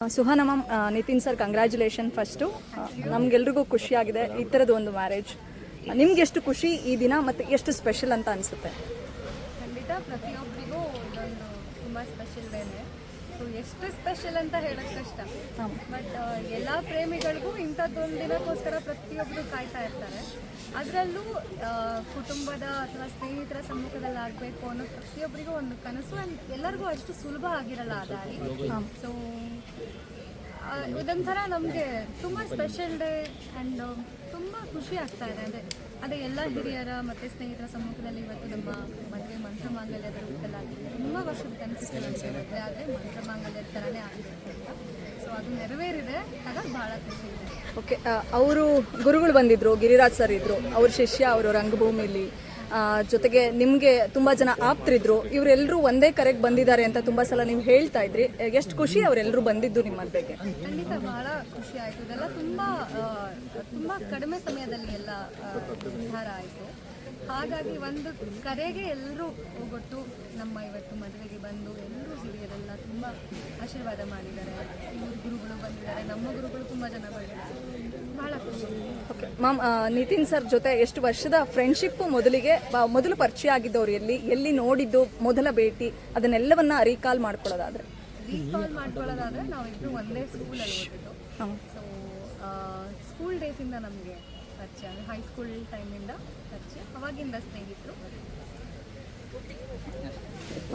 Suhana ma'am Nitin sir congratulation first ನಮ್ಗೆಲ್ರಿಗೂ ಖುಷಿಯಾಗಿದೆ ಈ ಥರದ್ದು ಒಂದು ಮ್ಯಾರೇಜ್ ನಿಮ್ಗೆ ಎಷ್ಟು ಖುಷಿ ಈ ದಿನ ಮತ್ತು ಎಷ್ಟು ಸ್ಪೆಷಲ್ ಅಂತ ಅನಿಸುತ್ತೆ? ಖಂಡಿತ ಪ್ರತಿಯೊಬ್ಬರಿಗೂ ಒಂದೊಂದು ತುಂಬ ಸ್ಪೆಷಲ್ ಡೇನೆ ಸೊ ಎಷ್ಟು ಸ್ಪೆಷಲ್ ಅಂತ ಹೇಳೋದು ಕಷ್ಟ. ಬಟ್ ಎಲ್ಲ ಪ್ರೇಮಿಗಳಿಗೂ ಇಂಥದ್ದೊಂದು ದಿನಕ್ಕೋಸ್ಕರ ಪ್ರತಿಯೊಬ್ಬರು ಕಾಯ್ತಾ ಇರ್ತಾರೆ. ಅದರಲ್ಲೂ ಕುಟುಂಬದ ಅಥವಾ ಸ್ನೇಹಿತರ ಸಮ್ಮುಖದಲ್ಲಿ ಆಗಬೇಕು ಅನ್ನೋ ಪ್ರತಿಯೊಬ್ಬರಿಗೂ ಒಂದು ಕನಸು ಆ್ಯಂಡ್ ಎಲ್ಲರಿಗೂ ಅಷ್ಟು ಸುಲಭ ಆಗಿರಲ್ಲ ಆ ದಾರಿ ಸೊ ಇದೊಂಥರ ನಮಗೆ ತುಂಬ ಸ್ಪೆಷಲ್ ಡೇ ಆ್ಯಂಡ್ ತುಂಬ ಖುಷಿ ಆಗ್ತಾ ಇದೆ. ಅದೇ ಅದೇ ಎಲ್ಲ ಹಿರಿಯರ ಮತ್ತು ಸ್ನೇಹಿತರ ಸಮ್ಮುಖದಲ್ಲಿ ಇವತ್ತು ನಮ್ಮ ಮದುವೆ ಮಾಂಗಲ್ಯದ ರೂಪದಲ್ಲಾಗಿದೆ ತುಂಬ ವರ್ಷದ ನನಗೆ ಮದುವೆ ಆದರೆ ಮಂತ್ರ ಮಾಂಗಲ್ಯದ ಥರನೇ ಆಗಿರುತ್ತೆ ಅಂತ. ಸೊ ಅದು ನೆರವೇರಿದೆ ಆಗ ಭಾಳ ಖುಷಿ ಇದೆ. ಓಕೆ ಅವರು ಗುರುಗಳು ಬಂದಿದ್ರು ಗಿರಿರಾಜ್ ಸರ್ ಇದ್ದರು ಅವ್ರ ಶಿಷ್ಯ ಅವರು ರಂಗಭೂಮಿಲಿ. ಜೊತೆಗೆ ನಿಮಗೆ ತುಂಬ ಜನ ಆಪ್ತರಿದ್ರು. ಇವರೆಲ್ಲರೂ ಒಂದೇ ಕರೆಗೆ ಬಂದಿದ್ದಾರೆ ಅಂತ ತುಂಬ ಸಲ ನೀವು ಹೇಳ್ತಾ ಇದ್ರಿ. ಎಷ್ಟು ಖುಷಿ ಅವರೆಲ್ಲರೂ ಬಂದಿದ್ದು ನಿಮ್ಮ ಬಗ್ಗೆ ಖಂಡಿತ ಬಹಳ ಖುಷಿ ಆಯಿತು. ಇದೆಲ್ಲ ತುಂಬ ತುಂಬ ಕಡಿಮೆ ಸಮಯದಲ್ಲಿ ಎಲ್ಲ ನಿರ್ಧಾರ ಆಯಿತು. ಹಾಗಾಗಿ ಒಂದು ಕರೆಗೆ ಎಲ್ಲರೂ ಹೋಗೊಟ್ಟು ನಮ್ಮ ಇವತ್ತು ಮದುವೆಗೆ ಬಂದು ಎಲ್ಲರೂ ಹಿರಿಯರೆಲ್ಲ ತುಂಬ ಆಶೀರ್ವಾದ ಮಾಡಿದ್ದಾರೆ. ಇವರು ಗುರುಗಳು ಬಂದಿದ್ದಾರೆ ನಮ್ಮ ಗುರುಗಳು ತುಂಬ ಜನ ಬಂದಿದ್ದಾರೆ. ಬಹಳ ಖುಷಿ. ಓಕೆ ಮ್ಯಾಮ್ ನಿತಿನ್ ಸರ್ ಜೊತೆ ಎಷ್ಟು ವರ್ಷದ ಫ್ರೆಂಡ್ಶಿಪ್ ಮೊದಲಿಗೆ ಮೊದಲು ಪರಿಚಯ ಆಗಿದ್ದವ್ರು ಎಲ್ಲಿ ಎಲ್ಲಿ ನೋಡಿದ್ದು ಮೊದಲ ಭೇಟಿ ಅದನ್ನೆಲ್ಲವನ್ನ ರೀಕಾಲ್ ಮಾಡ್ಕೊಳ್ಳೋದಾದ್ರೆ? ರೀಕಾಲ್ ಮಾಡ್ಕೊಳ್ಳೋದಾದ್ರೆ ನಾವಿಬ್ರು ಒಂದೇ ಸ್ಕೂಲಲ್ಲಿ ಓದಿದ್ದು. ಸೊ ಸ್ಕೂಲ್ ಡೇಸಿಂದ ನಮಗೆ ಪರಿಚಯ ಅಂದರೆ ಹೈಸ್ಕೂಲ್ ಟೈಮಿಂದ ಪರಿಚಯ ಅವಾಗಿಂದ ಸ್ನೇಹಿತರು.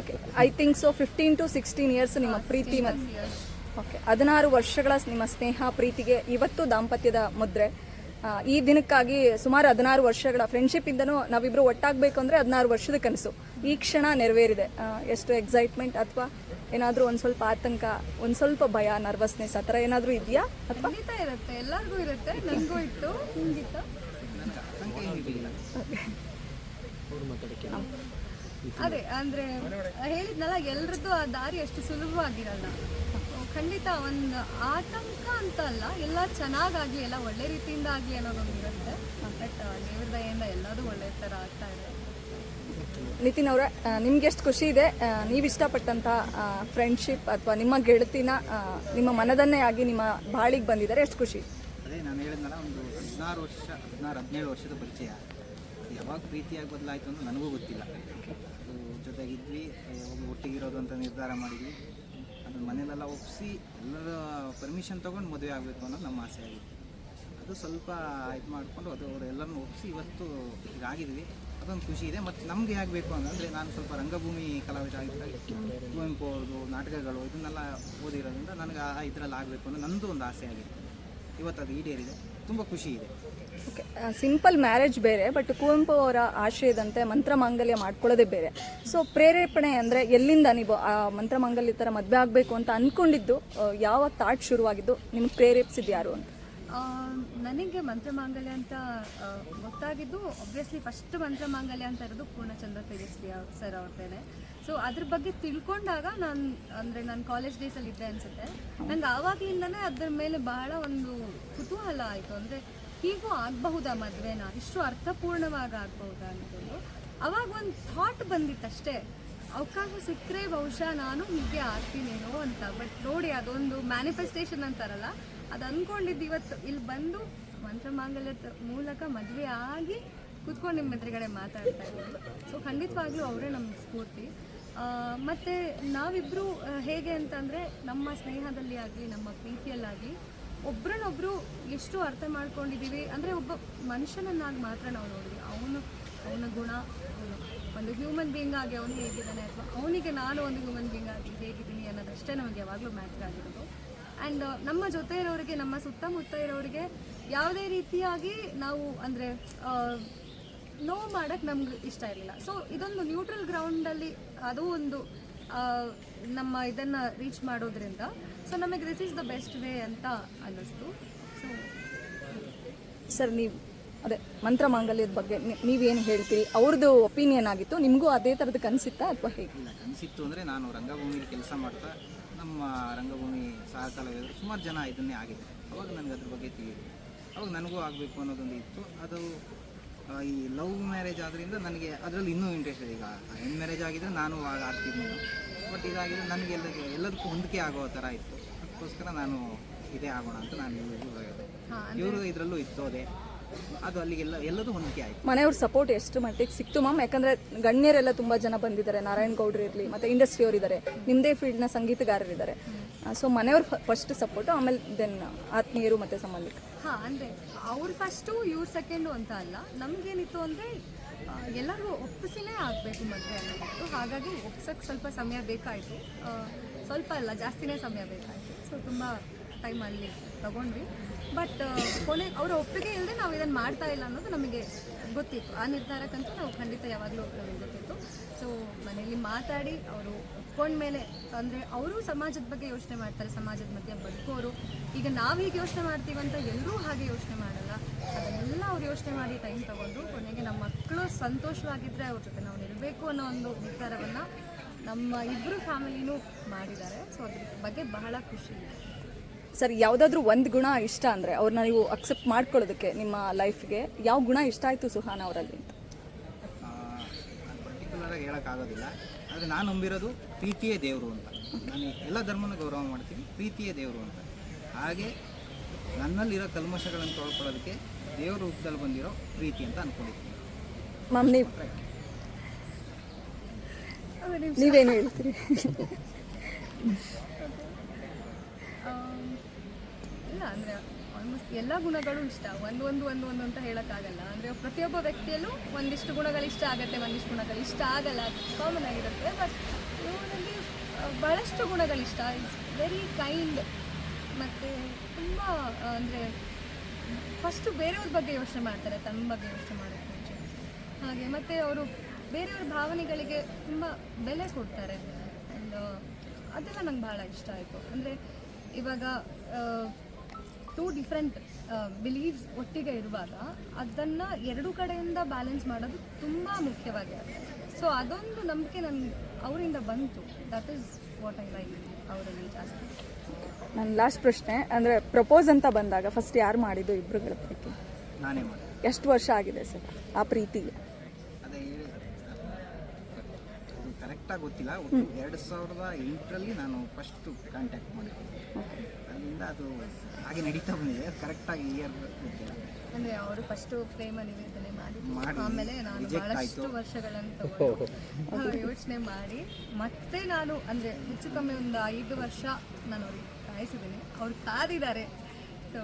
Okay I think so fifteen to sixteen years ನಿಮ್ಮ ಪ್ರೀತಿ ಮತ್ತು. ಓಕೆ ಹದಿನಾರು ವರ್ಷಗಳ ನಿಮ್ಮ ಸ್ನೇಹ ಪ್ರೀತಿಗೆ ಇವತ್ತು ದಾಂಪತ್ಯದ ಮುದ್ರೆ. ಈ ದಿನಕ್ಕಾಗಿ ಸುಮಾರು ಹದಿನಾರು ವರ್ಷಗಳ ಫ್ರೆಂಡ್ಶಿಪ್ ಇಂದನೂ ನಾವಿಬ್ರು ಒಟ್ಟಾಗಬೇಕು ಅಂದರೆ ಹದಿನಾರು ವರ್ಷದ ಕನಸು. ಈ ಕ್ಷಣ ನೆರವೇರಿದೆ. ಎಷ್ಟು ಎಕ್ಸೈಟ್ಮೆಂಟ್ ಅಥವಾ ಏನಾದರೂ ಒಂದು ಸ್ವಲ್ಪ ಆತಂಕ ಒಂದು ಸ್ವಲ್ಪ ಭಯ ನರ್ವಸ್ನೆಸ್ ಆ ಥರ ಏನಾದರೂ ಇದೆಯಾ? ಅಥವಾ? ಖಂಡಿತ ಇರುತ್ತೆ. ಎಲ್ಲರಿಗೂ ಇರುತ್ತೆ. ನನಗೂ ಇತ್ತು. ನಿಮ್ಗಿತ್ತ ಅದೇ ಅಂದ್ರೆ ಹೇಳಿದ್ನಲ್ಲ ಎಲ್ರದ್ದು ಆ ದಾರಿ ಅಷ್ಟು ಸುಲಭವಾಗಿರಲ್ಲ. ಖಂಡಿತ ಒಂದು ಆತಂಕ ಅಂತ ಅಲ್ಲ ಎಲ್ಲ ಚೆನ್ನಾಗಾಗ್ಲಿ ಎಲ್ಲ ಒಳ್ಳೆ ರೀತಿಯಿಂದ ಆಗ್ಲಿ ಅನ್ನೋದೊಂದು ಇರುತ್ತೆ. ಬಟ್ ದೇವ್ರ ದಯೆಯಿಂದ ಎಲ್ಲದೂ ಒಳ್ಳೆ ಥರ ಆಗ್ತಾ ಇದೆ. ನಿತಿನ್ ಅವರ ನಿಮ್ಗೆ ಎಷ್ಟು ಖುಷಿ ಇದೆ? ನೀವು ಇಷ್ಟಪಟ್ಟಂಥ ಫ್ರೆಂಡ್ಶಿಪ್ ಅಥವಾ ನಿಮ್ಮ ಗೆಳತಿನ ನಿಮ್ಮ ಮನದನ್ನೇ ಆಗಿ ನಿಮ್ಮ ಬಾಳಿಗೆ ಬಂದಿದ್ದಾರೆ ಎಷ್ಟು ಖುಷಿ? ಅದೇ ನಾನು ಹೇಳಿದ್ನಲ್ಲ ಒಂದು ಹದಿನಾರು ವರ್ಷ, ಹದಿನಾರು, ಹದಿನೇಳು ವರ್ಷದ ಪರಿಚಯ. ಯಾವಾಗ ಪ್ರೀತಿಯಾಗಿ ಬದಲಾಯಿತು ಅಂತ ನನಗೂ ಗೊತ್ತಿಲ್ಲ. ಅದು ಜೊತೆಗಿದ್ವಿ, ಯಾವಾಗ ಒಟ್ಟಿಗಿರೋದು ಅಂತ ನಿರ್ಧಾರ ಮಾಡಿದ್ವಿ. ಅದನ್ನ ಮನೇಲೆಲ್ಲ ಒಪ್ಪಿಸಿ ಎಲ್ಲರ ಪರ್ಮಿಷನ್ ತೊಗೊಂಡು ಮದುವೆ ಆಗಬೇಕು ಅನ್ನೋದು ನಮ್ಮ ಆಸೆ ಆಗಿತ್ತು. ಅದು ಸ್ವಲ್ಪ ಇದು ಮಾಡಿಕೊಂಡು ಅದು ಅವರೆಲ್ಲರನ್ನೂ ಒಪ್ಪಿಸಿ ಇವತ್ತು ಇದಾಗಿದ್ವಿ ಅದೊಂದು ಖುಷಿ ಇದೆ. ಮತ್ತು ನಮಗೆ ಆಗಬೇಕು ಅಂತಂದರೆ ನಾನು ಸ್ವಲ್ಪ ರಂಗಭೂಮಿ ಕಲಾವಿದ ಆಗಿದ್ದಾಗ ಕುವೆಂಪು ಅವ್ರದ್ದು ನಾಟಕಗಳು ಇದನ್ನೆಲ್ಲ ಓದಿರೋದ್ರಿಂದ ನನಗೆ ಆ ಇದರಲ್ಲಿ ಆಗಬೇಕು ಅನ್ನೋ ನಂದು ಒಂದು ಆಸೆ ಆಗಿತ್ತು. ಇವತ್ತು ಅದು ಈಡೇರಿದೆ. ತುಂಬ ಖುಷಿ ಇದೆ. ಓಕೆ ಸಿಂಪಲ್ ಮ್ಯಾರೇಜ್ ಬೇರೆ ಬಟ್ ಕುವೆಂಪು ಅವರ ಆಶಯದಂತೆ ಮಂತ್ರ ಮಾಂಗಲ್ಯ ಮಾಡ್ಕೊಳ್ಳೋದೇ ಬೇರೆ. ಸೊ ಪ್ರೇರೇಪಣೆ ಅಂದರೆ ಎಲ್ಲಿಂದ ನೀವು ಆ ಮಂತ್ರ ಮಾಂಗಲ್ಯ ಥರ ಮದುವೆ ಆಗಬೇಕು ಅಂತ ಅಂದ್ಕೊಂಡಿದ್ದು ಯಾವ ಥಾಟ್ ಶುರುವಾಗಿದ್ದು ನಿಮ್ಗೆ ಪ್ರೇರೇಪಿಸಿದ್ದು ಯಾರು ಅಂತ? ನನಗೆ ನನಗೆ ಮಂತ್ರಮಾಂಗಲ್ಯ ಅಂತ ಗೊತ್ತಾಗಿದ್ದು ಒಬ್ವಿಯಸ್ಲಿ ಫಸ್ಟ್ ಮಂತ್ರ ಮಾಂಗಲ್ಯ ಅಂತ ಇರೋದು ಪೂರ್ಣಚಂದ್ರ ತೇಜಸ್ವಿ ಸರ್ ಅವ್ರದ್ದೇನೆ ಸೊ ಅದ್ರ ಬಗ್ಗೆ ತಿಳ್ಕೊಂಡಾಗ ನಾನು, ಅಂದರೆ ನಾನು ಕಾಲೇಜ್ ಡೇಸಲ್ಲಿ ಇದ್ದೆ ಅನಿಸುತ್ತೆ. ನಂಗೆ ಆವಾಗಲಿಂದನೇ ಅದ್ರ ಮೇಲೆ ಬಹಳ ಒಂದು ಕುತೂಹಲ ಆಯಿತು. ಅಂದರೆ ಹೀಗೂ ಆಗಬಹುದಾ ಮದುವೆನ? ಇಷ್ಟು ಅರ್ಥಪೂರ್ಣವಾಗಿ ಆಗಬಹುದಾ ಅಂತಂದು ಅವಾಗ ಒಂದು ಥಾಟ್ ಬಂದಿತ್ತಷ್ಟೇ ಅವಕಾಶ ಸಿಕ್ಕರೆ ಬಹುಶಃ ನಾನು ಹೀಗೆ ಆಗ್ತೀನೇನೋ ಅಂತ. ಬಟ್ ನೋಡಿ, ಅದೊಂದು ಮ್ಯಾನಿಫೆಸ್ಟೇಷನ್ ಅಂತಾರಲ್ಲ. ಅದು ಅಂದ್ಕೊಂಡಿದ್ದು ಇವತ್ತು. ಇಲ್ಲಿ ಬಂದು ಮಂತ್ರ ಮಾಂಗಲ್ಯದ ಮೂಲಕ ಮದುವೆ ಆಗಿ ಕೂತ್ಕೊಂಡು ನಿಮ್ಮ ಎದುರುಗಡೆ ಮಾತಾಡ್ತಾ ಇದ್ದೀವಿ ಸೊ ಖಂಡಿತವಾಗ್ಲೂ ಅವರೇ ನಮ್ಗೆ ಸ್ಫೂರ್ತಿ. ಮತ್ತೆ ನಾವಿಬ್ಬರು ಹೇಗೆ ಅಂತಂದರೆ ನಮ್ಮ ಸ್ನೇಹದಲ್ಲಿ ಆಗಲಿ, ನಮ್ಮ ಪ್ರೀತಿಯಲ್ಲಾಗಲಿ, ಒಬ್ರನ್ನೊಬ್ರು ಎಷ್ಟು ಅರ್ಥ ಮಾಡ್ಕೊಂಡಿದ್ದೀವಿ ಅಂದರೆ ಒಬ್ಬ ಮನುಷ್ಯನನ್ನಾಗಿ ಮಾತ್ರ ನಾವು ನೋಡಿದ್ವಿ ಅವನು, ಅವನ ಗುಣ, ಒಂದು ಹ್ಯೂಮನ್ ಬೀಯಿಂಗ್ ಆಗಿ ಅವನು ಹೇಗಿದ್ದಾನೆ ಅಥವಾ ಅವನಿಗೆ ನಾನು ಒಂದು ಹ್ಯೂಮನ್ ಬೀಯಿಂಗ್ ಆಗಿ ಹೇಗಿದ್ದೀನಿ ಅನ್ನೋದಷ್ಟೇ ನಮಗೆ ಯಾವಾಗಲೂ ಮ್ಯಾಟ್ರ್ ಆಗಿರೋದು. ಆ್ಯಂಡ್ ನಮ್ಮ ಜೊತೆ ಇರೋರಿಗೆ ನಮ್ಮ ಸುತ್ತಮುತ್ತ ಇರೋರಿಗೆ ಯಾವುದೇ ರೀತಿಯಾಗಿ ನಾವು ಅಂದರೆ ನೋವು ಮಾಡೋಕ್ಕೆ ನಮ್ಗೆ ಇಷ್ಟ ಇರಲಿಲ್ಲ. ಸೊ ಇದೊಂದು ನ್ಯೂಟ್ರಲ್ ಗ್ರೌಂಡಲ್ಲಿ ಅದು ಒಂದು ನಮ್ಮ ಇದನ್ನು ರೀಚ್ ಮಾಡೋದ್ರಿಂದ. ಸೊ ನಮಗೆ this is the best way ಅಂತ ಅನ್ನಿಸ್ತು. ಸೊ ಸರ್ ನೀವು ಅದೇ ಮಂತ್ರ ಮಾಂಗಲ್ಯದ ಬಗ್ಗೆ ನೀ- ನೀವೇನು ಹೇಳ್ತೀರಿ? ಅವ್ರದ್ದು ಒಪಿನಿಯನ್ ಆಗಿತ್ತು ನಿಮಗೂ ಅದೇ ಥರದ್ದು ಕನಸಿತ್ತಾ ಅಥವಾ ಹೇಗೆ? ಇಲ್ಲ ಕನಸಿತ್ತು ಅಂದರೆ ನಾನು ರಂಗಭೂಮಿಲಿ ಕೆಲಸ ಮಾಡ್ತಾ ನಮ್ಮ ರಂಗಭೂಮಿ ಸಹ ಕಲಾವಿದರು ಸುಮಾರು ಜನ ಇದನ್ನೇ ಆಗಿದೆ ಅವಾಗ ನನಗೆ ಅದ್ರ ಬಗ್ಗೆ ತಿಳಿಯಿತು ಅವಾಗ ನನಗೂ ಆಗಬೇಕು ಅನ್ನೋದೊಂದು ಇತ್ತು. ಅದು ಈ ಲವ್ ಮ್ಯಾರೇಜ್ ಆದ್ರಿಂದ ನನಗೆ ಅದರಲ್ಲಿ ಇನ್ನೂ ಇಂಟ್ರೆಸ್ಟ್ ಇದೆ. ಈಗ ಹೆಣ್ಣು ಮ್ಯಾರೇಜ್ ಆಗಿದ್ರೆ ನಾನು ಆಗ ಆಗ್ತಿದ್ದೆ ಬಟ್ ಇದಾಗಿದ್ರೆ ನನಗೆ ಎಲ್ಲ ಎಲ್ಲದಕ್ಕೂ ಹೊಂದಿಕೆ ಆಗೋ ಥರ ಇತ್ತು. ಅದಕ್ಕೋಸ್ಕರ ನಾನು ಇದೇ ಆಗೋಣ ಅಂತ ನಾನು ಹೇಳಿದೆ. ಇವರು ಇದರಲ್ಲೂ ಇತ್ತೋದೆ ಅದು ಅಲ್ಲಿಗೆಲ್ಲ ಎಲ್ಲದೂ ಹೊಂದಿಕೆ ಆಯಿತು. ಮನೆಯವ್ರ ಸಪೋರ್ಟ್ ಎಷ್ಟು ಮಟ್ಟಿಗೆ ಸಿಕ್ತು ಮ್ಯಾಮ್ ಯಾಕಂದ್ರೆ ಗಣ್ಯರೆಲ್ಲ ತುಂಬಾ ಜನ ಬಂದಿದ್ದಾರೆ. ನಾರಾಯಣ್ ಗೌಡ್ರು ಇರಲಿ ಮತ್ತೆ ಇಂಡಸ್ಟ್ರಿ ಅವರು ಇದ್ದಾರೆ ನಿಮ್ಮದೇ ಫೀಲ್ಡ್ನ ಸಂಗೀತಗಾರರಿದ್ದಾರೆ. ಸೊ ಮನೆಯವ್ರ ಫಸ್ಟ್ ಸಪೋರ್ಟ್ ಆಮೇಲೆ ದೆನ್ ಆತ್ಮೀಯರು ಮತ್ತೆ ಸಂಬಂಧಿಕರು. ಹಾ, ಅಂದ್ರೆ ಅವ್ರು ಫಸ್ಟು ಇವ್ರು ಸೆಕೆಂಡು ಅಂತ ಅಲ್ಲ. ನಮಗೇನಿತ್ತು ಅಂದ್ರೆ ಎಲ್ಲರಿಗೂ ಎಲ್ಲರೂ ಒಪ್ಪಿಸಿನೇ ಆಗಬೇಕು ಮದುವೆ ಅನ್ನೋದಿತ್ತು ಹಾಗಾಗಿ ಒಪ್ಸೋಕ್ಕೆ ಸ್ವಲ್ಪ ಸಮಯ ಬೇಕಾಯಿತು. ಸ್ವಲ್ಪ ಅಲ್ಲ, ಜಾಸ್ತಿನೇ ಸಮಯ ಬೇಕಾಯಿತು. ಸೊ ತುಂಬ ಅಲ್ಲಿ ತಗೊಂಡ್ವಿ. ಬಟ್ ಕೊನೆ, ಅವರ ಒಪ್ಪಿಗೆ ಇಲ್ಲದೆ ನಾವು ಇದನ್ನು ಮಾಡ್ತಾ ಇಲ್ಲ ಅನ್ನೋದು ನಮಗೆ ಗೊತ್ತಿತ್ತು. ಆ ನಿರ್ಧಾರಕ್ಕಂತೂ ನಾವು ಖಂಡಿತ ಯಾವಾಗಲೂ ನಮಗೆ ಗೊತ್ತಿತ್ತು. ಸೊ ಮನೆಯಲ್ಲಿ ಮಾತಾಡಿ ಅವರು ಒಪ್ಕೊಂಡ್ಮೇಲೆ ಅಂದರೆ ಅವರು ಸಮಾಜದ ಬಗ್ಗೆ ಯೋಚನೆ ಮಾಡ್ತಾರೆ, ಸಮಾಜದ ಮಧ್ಯೆ ಬದುಕೋರು. ಈಗ ನಾವು ಹೀಗೆ ಯೋಚನೆ ಮಾಡ್ತೀವಂತ ಎಲ್ಲರೂ ಹಾಗೆ ಯೋಚನೆ ಮಾಡಲ್ಲ. ಅದನ್ನೆಲ್ಲ ಅವ್ರು ಯೋಚನೆ ಮಾಡಿ ಟೈಮ್ ತಗೊಂಡು ಕೊನೆಗೆ ನಮ್ಮ ಮಕ್ಕಳು ಸಂತೋಷವಾಗಿದ್ದರೆ ಅವ್ರ ಜೊತೆ ನಾವು ನಿಲ್ಲಬೇಕು ಅನ್ನೋ ಒಂದು ನಿರ್ಧಾರವನ್ನು ನಮ್ಮ ಇಬ್ಬರು ಫ್ಯಾಮಿಲಿನೂ ಮಾಡಿದ್ದಾರೆ. ಸೊ ಅದ್ರ ಬಗ್ಗೆ ಬಹಳ ಖುಷಿ ಇದೆ. ಸರ್ ಯಾವುದಾದ್ರೂ ಒಂದು ಗುಣ ಇಷ್ಟ ಅಂದರೆ ಅವ್ರನ್ನ ನೀವು ಅಕ್ಸೆಪ್ಟ್ ಮಾಡ್ಕೊಳ್ಳೋದಕ್ಕೆ ನಿಮ್ಮ ಲೈಫ್ಗೆ ಯಾವ ಗುಣ ಇಷ್ಟ ಆಯಿತು ಸುಹಾನ ಅವರಲ್ಲಿ ಅಂತ? ಪರ್ಟಿಕ್ಯುಲರಾಗಿ ಹೇಳೋಕ್ಕಾಗೋದಿಲ್ಲ ಆದರೆ ನಾನು ನಂಬಿರೋದು ಪ್ರೀತಿಯೇ ದೇವರು ಅಂತ. ನಾನು ಎಲ್ಲ ಧರ್ಮನ ಗೌರವ ಮಾಡ್ತೀನಿ ಪ್ರೀತಿಯೇ ದೇವರು ಅಂತ. ಹಾಗೆ ನನ್ನಲ್ಲಿರೋ ಕಲ್ಮಶಗಳನ್ನು ತೊಳ್ಕೊಳ್ಳೋದಕ್ಕೆ ದೇವರ ರೂಪದಲ್ಲಿ ಬಂದಿರೋ ಪ್ರೀತಿ ಅಂತ ಅಂದ್ಕೊಂಡಿದ್ದೀನಿ ಮ್ಯಾಮ್ ನೀವು ನೀವೇನು ಹೇಳ್ತೀರಿ? ಇಲ್ಲ, ಅಂದರೆ ಆಲ್ಮೋಸ್ಟ್ ಎಲ್ಲ ಗುಣಗಳು ಇಷ್ಟ. ಒಂದು ಒಂದು ಒಂದು ಒಂದು ಅಂತ ಹೇಳೋಕ್ಕಾಗಲ್ಲ. ಅಂದರೆ ಪ್ರತಿಯೊಬ್ಬ ವ್ಯಕ್ತಿಯಲ್ಲೂ ಒಂದಿಷ್ಟು ಗುಣಗಳು ಇಷ್ಟ ಆಗುತ್ತೆ, ಒಂದಿಷ್ಟು ಗುಣಗಳು ಇಷ್ಟ ಆಗಲ್ಲ ಕಾಮನ್ ಆಗಿರುತ್ತೆ. ಬಟ್ ಇವನಲ್ಲಿ ಭಾಳಷ್ಟು ಗುಣಗಳು ಇಷ್ಟ. ಇಸ್ ವೆರಿ ಕೈಂಡ್ ಮತ್ತು ತುಂಬ ಅಂದರೆ ಫಸ್ಟು ಬೇರೆಯವ್ರ ಬಗ್ಗೆ ಯೋಚನೆ ಮಾಡ್ತಾರೆ ತನ್ನ ಬಗ್ಗೆ ಯೋಚನೆ ಮಾಡೋಕ್ಕೆ ಹಾಗೆ, ಮತ್ತು ಅವರು ಬೇರೆಯವ್ರ ಭಾವನೆಗಳಿಗೆ ತುಂಬ ಬೆಲೆ ಕೊಡ್ತಾರೆ. ಅದೆಲ್ಲ ನಂಗೆ ಭಾಳ ಇಷ್ಟ ಆಯಿತು. ಅಂದರೆ ಇವಾಗ ಟೂ ಡಿಫ್ರೆಂಟ್ ಬಿಲೀವ್ಸ್ ಒಟ್ಟಿಗೆ ಇರುವಾಗ ಅದನ್ನು ಎರಡು ಕಡೆಯಿಂದ ಬ್ಯಾಲೆನ್ಸ್ ಮಾಡೋದು ತುಂಬ ಮುಖ್ಯವಾಗಿದೆ. ಸೊ ಅದೊಂದು ನಂಬಿಕೆ ನನಗೆ ಅವರಿಂದ ಬಂತು. That is what I like ಅವರಲ್ಲಿ ಜಾಸ್ತಿ. ನನ್ನ ಲಾಸ್ಟ್ ಪ್ರಶ್ನೆ ಅಂದರೆ ಪ್ರಪೋಸ್ ಅಂತ ಬಂದಾಗ ಫಸ್ಟ್ ಯಾರು ಮಾಡಿದ್ದು ಇಬ್ಬರುಗಳ ಪೈಕಿ ನಾನೇ ಎಷ್ಟು ವರ್ಷ ಆಗಿದೆ ಸರ್ ಆ ಪ್ರೀತಿಗೆ? ಅದೇ ಕರೆಕ್ಟಾಗಿ ಗೊತ್ತಿಲ್ಲ ಒಟ್ಟು ಎರಡು ಸಾವಿರದ ಎಂಟರಲ್ಲಿ ನಾನು ಫಸ್ಟು ಕಾಂಟ್ಯಾಕ್ಟ್ ಮಾಡಿದ್ದೆ. ಅಲ್ಲಿಂದ ಅದು ಹಾಗೆ ನಡೀತಾ ಬಂದಿದೆ. ಕರೆಕ್ಟಾಗಿ ಇಯರ್ ಗೊತ್ತಿಲ್ಲ ಅಂದರೆ ಅವರು ಫಸ್ಟು ಪ್ರೇಮ ನಿವೇದನೆ ಮಾಡಿ ಮಾಡಿ, ಆಮೇಲೆ ನಾನು ಬಹಳಷ್ಟು. ವರ್ಷಗಳನ್ನು ಯೋಚನೆ ಮಾಡಿ. ಮತ್ತೆ ನಾನು ಅಂದ್ರೆ ಹೆಚ್ಚು ಕಮ್ಮಿ ಒಂದು ಐದು ವರ್ಷ ನಾನು ಅವ್ರಿಗೆ ಕಾಯಿಸಿದ್ದೀನಿ. ಅವ್ರು ಕಾದಿದ್ದಾರೆ. ಸೊ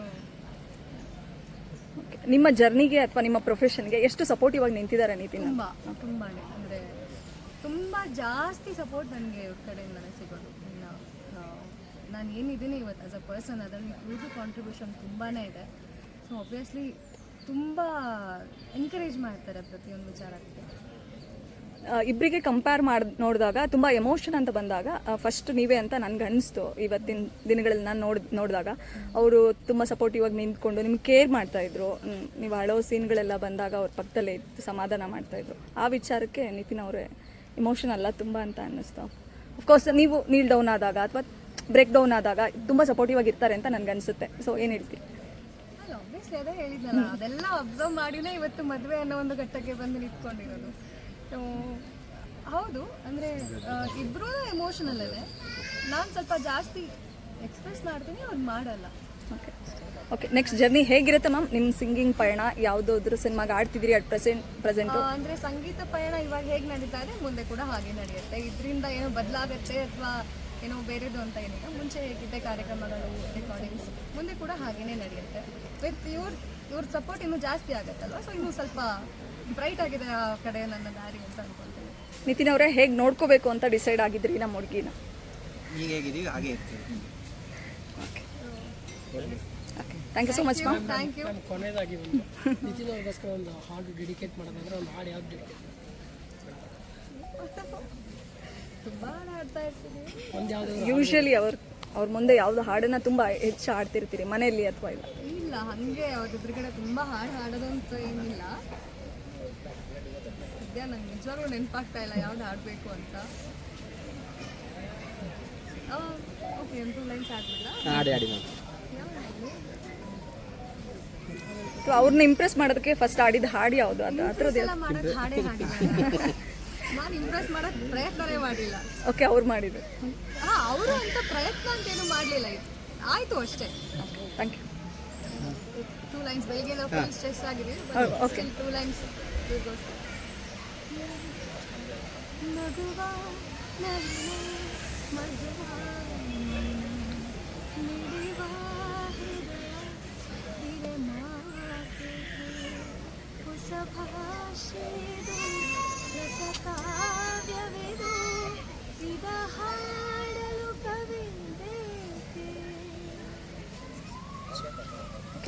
ನಿಮ್ಮ ಜರ್ನಿಗೆ ಅಥವಾ ನಿಮ್ಮ ಪ್ರೊಫೆಷನ್ಗೆ ಎಷ್ಟು ಸಪೋರ್ಟಿವ್ ಆಗಿ ನಿಂತಿದ್ದಾರೆ ನೀತಿನ? ತುಂಬಾ ತುಂಬಾನೇ. ಅಂದ್ರೆ ತುಂಬಾ ಜಾಸ್ತಿ ಸಪೋರ್ಟ್ ನನಗೆ ಇವ್ರ ಕಡೆಯಿಂದನೇ ಸಿಗೋದು. ನಾನು ಏನಿದ್ದೀನಿ ಇವತ್ತು ಆಸ್ ಅ ಪರ್ಸನ್ ಅದರಲ್ಲಿ ಇವ್ರದ್ದು ಕಾಂಟ್ರಿಬ್ಯೂಷನ್ ತುಂಬಾ ಇದೆ. ಸೊ ಒಬ್ವಿಯಸ್ಲಿ ತುಂಬ ಎನ್ಕರೇಜ್ ಮಾಡ್ತಾರೆ ಪ್ರತಿಯೊಂದು ವಿಚಾರಕ್ಕೆ. ಇಬ್ಬರಿಗೆ ಕಂಪೇರ್ ಮಾಡಿ, ನೋಡಿದಾಗ ತುಂಬ ಎಮೋಷನ್ ಅಂತ ಬಂದಾಗ ಫಸ್ಟ್ ನೀವೇ ಅಂತ ನನ್ಗೆ ಅನಿಸ್ತು ಇವತ್ತಿನ ದಿನಗಳಲ್ಲಿ ನಾನು ನೋಡ್, ನೋಡಿದಾಗ. ಅವರು ತುಂಬ ಸಪೋರ್ಟಿವ್ ಆಗಿ ನಿಂತ್ಕೊಂಡು ನಿಮ್ಗೆ ಕೇರ್ ಮಾಡ್ತಾ ಇದ್ರು. ನೀವು ಹಳೋ ಸೀನ್ಗಳೆಲ್ಲ ಬಂದಾಗ ಅವ್ರ ಪಕ್ಕದಲ್ಲೇ ಇತ್ತು ಸಮಾಧಾನ ಮಾಡ್ತಾ ಇದ್ರು. ಆ ವಿಚಾರಕ್ಕೆ ನಿತಿನ್ ಅವರೇ ಇಮೋಷನ್ ಅಲ್ಲ ತುಂಬ ಅಂತ ಅನ್ನಿಸ್ತು. ಅಫ್ಕೋರ್ಸ್ ನೀವು ನೀಲ್ ಡೌನ್ ಆದಾಗ ಅಥವಾ ಬ್ರೇಕ್ ಡೌನ್ ಆದಾಗ ತುಂಬ ಸಪೋರ್ಟಿವ್ ಆಗಿರ್ತಾರೆ ಅಂತ ನನ್ಗೆ ಅನ್ಸುತ್ತೆ ಸೊ ಏನು ಹೇಳ್ತೀರಿ ಅಲ್ಲ ಆಬ್ವಿಯಸ್ಲಿ ಅದೇ ಹೇಳಿದ್ನಲ್ಲ ಅದೆಲ್ಲ ಅಬ್ಸರ್ವ್ ಮಾಡಿನೇ ಇವತ್ತು ಮದುವೆ ಅನ್ನೋ ಒಂದು ಘಟ್ಟಕ್ಕೆ ಬಂದು ನಿಂತ್ಕೊಂಡಿರೋದು. ಸೊ ಹೌದು ಅಂದ್ರೆ ಇಬ್ಬರೂ ಎಮೋಷನಲ್ ಇದೆ ನಾನು ಸ್ವಲ್ಪ ಜಾಸ್ತಿ ಎಕ್ಸ್ಪ್ರೆಸ್ ಮಾಡ್ತೀನಿ ಅವ್ರು ಮಾಡಲ್ಲ. ಓಕೆ ಓಕೆ ನೆಕ್ಸ್ಟ್ ಜರ್ನಿ ಹೇಗಿರುತ್ತೆ ಮ್ಯಾಮ್ ನಿಮ್ಮ ಸಿಂಗಿಂಗ್ ಪಯಣ ಯಾವುದಾದ್ರು ಸಿನಿಮಾಗೆ ಆಡ್ತಿದ್ದೀರಿ ಅಟ್ ಪ್ರೆಸೆಂಟ್ ಪ್ರೆಸೆಂಟ್ ಅಂದ್ರೆ ಸಂಗೀತ ಪಯಣ ಇವಾಗ ಹೇಗೆ ನಡೀತಾ ಇದೆ ಮುಂದೆ ಕೂಡ ಹಾಗೆ ನಡೆಯುತ್ತೆ. ಇದರಿಂದ ಏನೋ ಬದಲಾಗತ್ತೆ ಅಥವಾ ಏನೋ ಬೇರೆದು ಅಂತ ಏನಿಲ್ಲ. ಮುಂಚೆ ಗೀತೆ ಕಾರ್ಯಕ್ರಮಗಳು ರೆಕಾರ್ಡಿಂಗ್ಸ್ ಮುಂದೆ ಕೂಡ ಹಾಗೇನೇ ನಡೆಯುತ್ತೆ. ವಿತ್ ಇವ್ರ ಇವ್ರ ಸಪೋರ್ಟ್ ಇನ್ನೂ ಜಾಸ್ತಿ ಆಗುತ್ತಲ್ವ? ಸೊ ಇನ್ನೂ ಸ್ವಲ್ಪ ಬ್ರೈಟ್ ಆಗಿದೆ ಆ ಕಡೆ ನನ್ನ ದಾರಿ ಅಂತ ಅನ್ಕೊಳ್ತೀನಿ ನಿತಿನ್ ಅವರೇ ಹೇಗೆ ನೋಡ್ಕೋಬೇಕು ಅಂತ ಡಿಸೈಡ್ ಆಗಿದ್ರಿ ನಮ್ಮ ಹುಡುಗಿನ? ಈಗ ಹೇಗಿದ್ದೀವಿ? ಹಾಗೆ ಇರ್ತೀವಿ. Okay okay thank you so much ma'am thank you ನಾನು ಕೊನೆಯದಾಗಿ ಒಂದು ನಿತಿನ್ ಅವ್ರಿಗೋಸ್ಕರ ಒಂದು ಹಾಡು ಡೆಡಿಕೇಟ್ ಮಾಡೋದಂದ್ರೆ ಒಂದು ಹಾಡು ಯಾವ್ದು ಡೆಡಿಕೇಟ್ ತುಂಬ ಆಡ್ತಾ ಇರ್ತೀನಿ ಒಂದು ಯಾವ್ದಾದ್ರು ಯೂಶಲಿ ಅವ್ರ ಅವ್ರ ಮುಂದೆ ಯಾವ್ದು ಹಾಡನ್ನ ತುಂಬಾ ಹೆಚ್ಚು ಹಾಡ್ತಿರ್ತೀರಿ ಮನೆಯಲ್ಲಿ ಅಥವಾ ಇಲ್ಲ? ಇಲ್ಲ ಹಂಗೆ ಅವ್ರ ಎದುರುಗಡೆ ತುಂಬಾ ಹಾಡು ಹಾಡೋದು ಅಂತ ಏನಿಲ್ಲ. ಸದ್ಯ ನಂಗೆ ನಿಜವಾಗ್ಲೂ ನೆನಪಾಗ್ತಾ ಇಲ್ಲ ಯಾವ್ದು ಹಾಡ್ಬೇಕು ಅಂತ. ಓಕೆ ಒಂದು ಲೈನ್ಸ್ ಹಾಡಿ ಹಾಡಿ? ಅವ್ರನ್ನ ಇಂಪ್ರೆಸ್ ಮಾಡೋದಕ್ಕೆ ಫಸ್ಟ್ ಆಡಿದ ಹಾಡು ಯಾವುದು? ಅದು ಮಾಡಕ್ ಹಾಡೇ ಹಾಡಿಲ್ಲ ನಾನು ಇಂಪ್ರೆಸ್ ಮಾಡಕ್ ಪ್ರಯತ್ನನೇ ಮಾಡಿಲ್ಲ. ಓಕೆ ಅವ್ರು ಮಾಡಿದ್ರು. ಹಾ ಅವರು ಅಂತ ಪ್ರಯತ್ನ ಅಂತೇನು ಮಾಡಲಿಲ್ಲ. ಇದು ಆಯಿತು ಅಷ್ಟೇ. ಥ್ಯಾಂಕ್ ಯು ಟೂ ಲೈನ್ಸ್ ಬೆಳಿಗ್ಗೆ ಫುಲ್ ಸ್ಟ್ರೆಸ್ ಆಗಿದೆ ಓಕೆ. ಟೂ ಲೈನ್ಸ್ ನಗುವ ನಗುವ ಮಗುವ